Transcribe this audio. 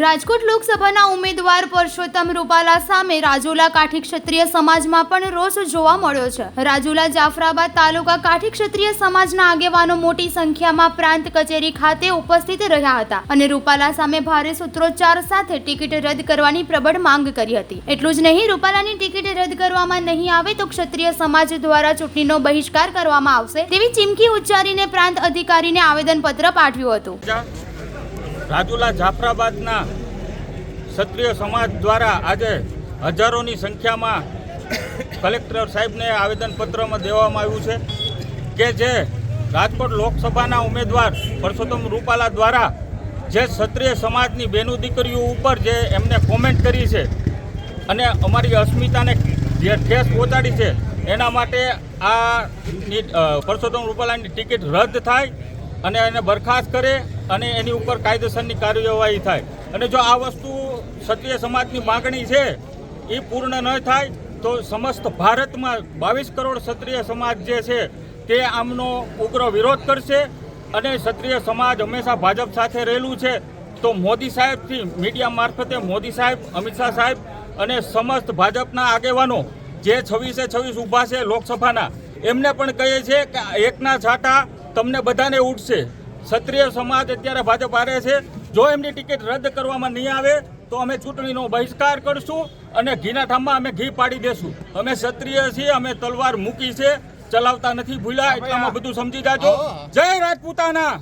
રાજકોટ લોકસભાના ઉમેદવાર પરસોત્તમ રૂપાલા સામે રાજુલા કાઠી ક્ષત્રિય સમાજમાં પણ રોષ જોવા મળ્યો છે. રાજુલા જાફરાબાદ તાલુકા કાઠી ક્ષત્રિય સમાજના આગેવાનો મોટી સંખ્યામાં પ્રાંત કચેરી ખાતે ઉપસ્થિત રહ્યા હતા અને રૂપાલા સામે ભારે સૂત્રોચ્ચાર સાથે ટિકિટ રદ કરવાની પ્રબળ માંગ કરી હતી. એટલું જ નહીં, રૂપાલાની ટિકિટ રદ કરવામાં નહીં આવે તો ક્ષત્રિય સમાજ દ્વારા ચૂંટણીનો બહિષ્કાર કરવામાં આવશે તેવી ચીમકી ઉચ્ચારીને પ્રાંત અધિકારીને આવેદનપત્ર પાઠવ્યું હતું. રાજુલા જાફરાબાદના ક્ષત્રિય સમાજ દ્વારા આજે હજારોની સંખ્યામાં કલેક્ટર સાહેબને આવેદનપત્રમાં દેવામાં આવ્યું છે કે જે રાજકોટ લોકસભાના ઉમેદવાર પરસોત્તમ રૂપાલા દ્વારા જે ક્ષત્રિય સમાજની બેનું દીકરીઓ ઉપર જે એમને કોમેન્ટ કરી છે અને અમારી અસ્મિતાને જે ઠેસ પહોંચાડી છે, એના માટે આ પરસોત્તમ રૂપાલાની ટિકિટ રદ થાય અને એને બરખાસ્ત કરે અને એની ઉપર કાયદેસરની કાર્યવાહી થાય. અને જો આ વસ્તુ ક્ષત્રિય સમાજની માગણી છે, એ પૂર્ણ ન થાય, તો સમસ્ત ભારતમાં બાવીસ કરોડ ક્ષત્રિય સમાજ જે છે, તે આમનો ઉગ્ર વિરોધ કરશે. અને ક્ષત્રિય સમાજ હંમેશા ભાજપ સાથે રહેલું છે, તો મોદી સાહેબથી મીડિયા મારફતે મોદી સાહેબ, અમિત શાહ સાહેબ અને સમસ્ત ભાજપના આગેવાનો જે છવ્વીસે છવ્વીસ ઊભા છે લોકસભાના, એમને પણ કહીએ છીએ કે એકના છાંટા તમને બધાને ઉઠશે ક્ષત્રિય સમાજ અત્યારે ભાજપ હારે છે. જો એમની ટિકિટ રદ કરવામાં નહીં આવે તો અમે ચૂંટણીનો બહિષ્કાર કરશું અને ઘીના ઠામમાં અમે ઘી પાડી દેશું. અમે ક્ષત્રિય છીએ અમે તલવાર મૂકી છે. ચલાવતા નથી ભૂલ્યા એટલામાં બધું સમજી જાજો. જય રાજપૂતાના.